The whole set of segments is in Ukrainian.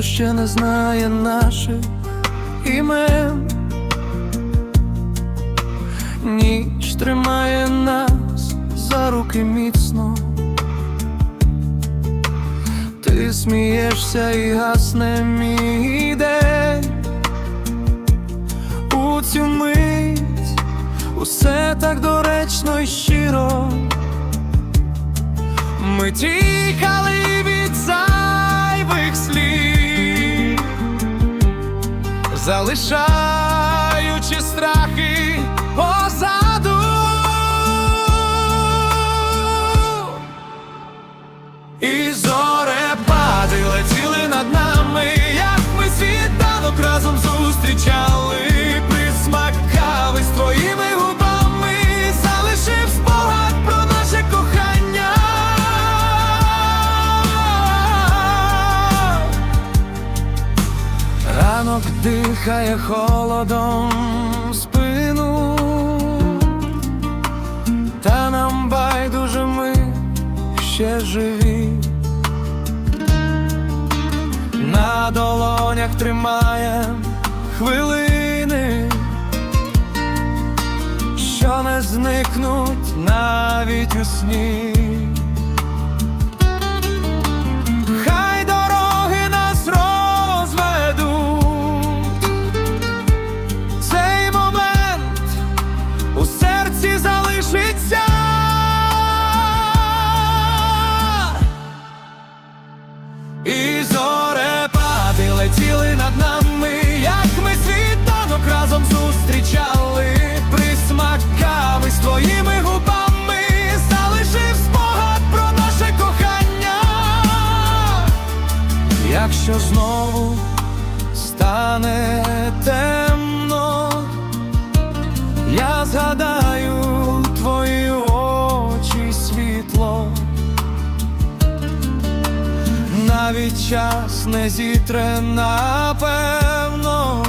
ще не знає наших імен. Ніч тримає нас за руки міцно. Ти смієшся і гасне мій день у цю мить усе так доречно і щиро. Ми тікали від зайвих слів, залишаючи страхи позаду. І зорепади летіли над нами, як ми світанок разом зустрічали, Ранок дихає холодом спину, та нам байдуже ми ще живі. На долонях тримаєм хвилини, що не зникнуть навіть у сні. Серці залишиться. І зорепади летіли над нами, як ми світанок разом зустрічали, присмаками з твоїми губами, залишив спогад про наше кохання. Якщо знову стане темно, я згадаю навіть час не зітре напевно.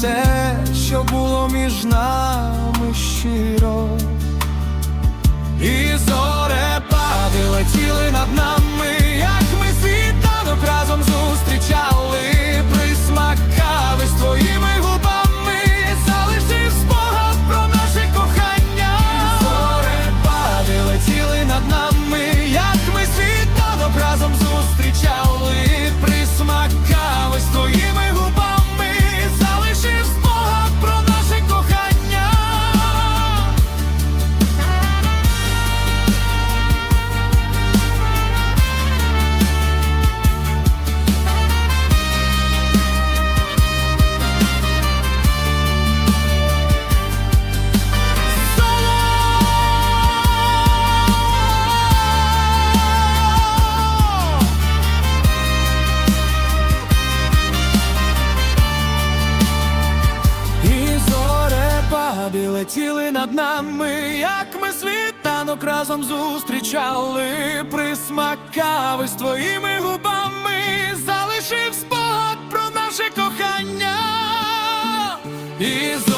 Те, що було між нами щиро, Каскади летіли над нами, як ми світанок разом зустрічали, Присмак кави з твоїми губами, залишив спогад про наше кохання. І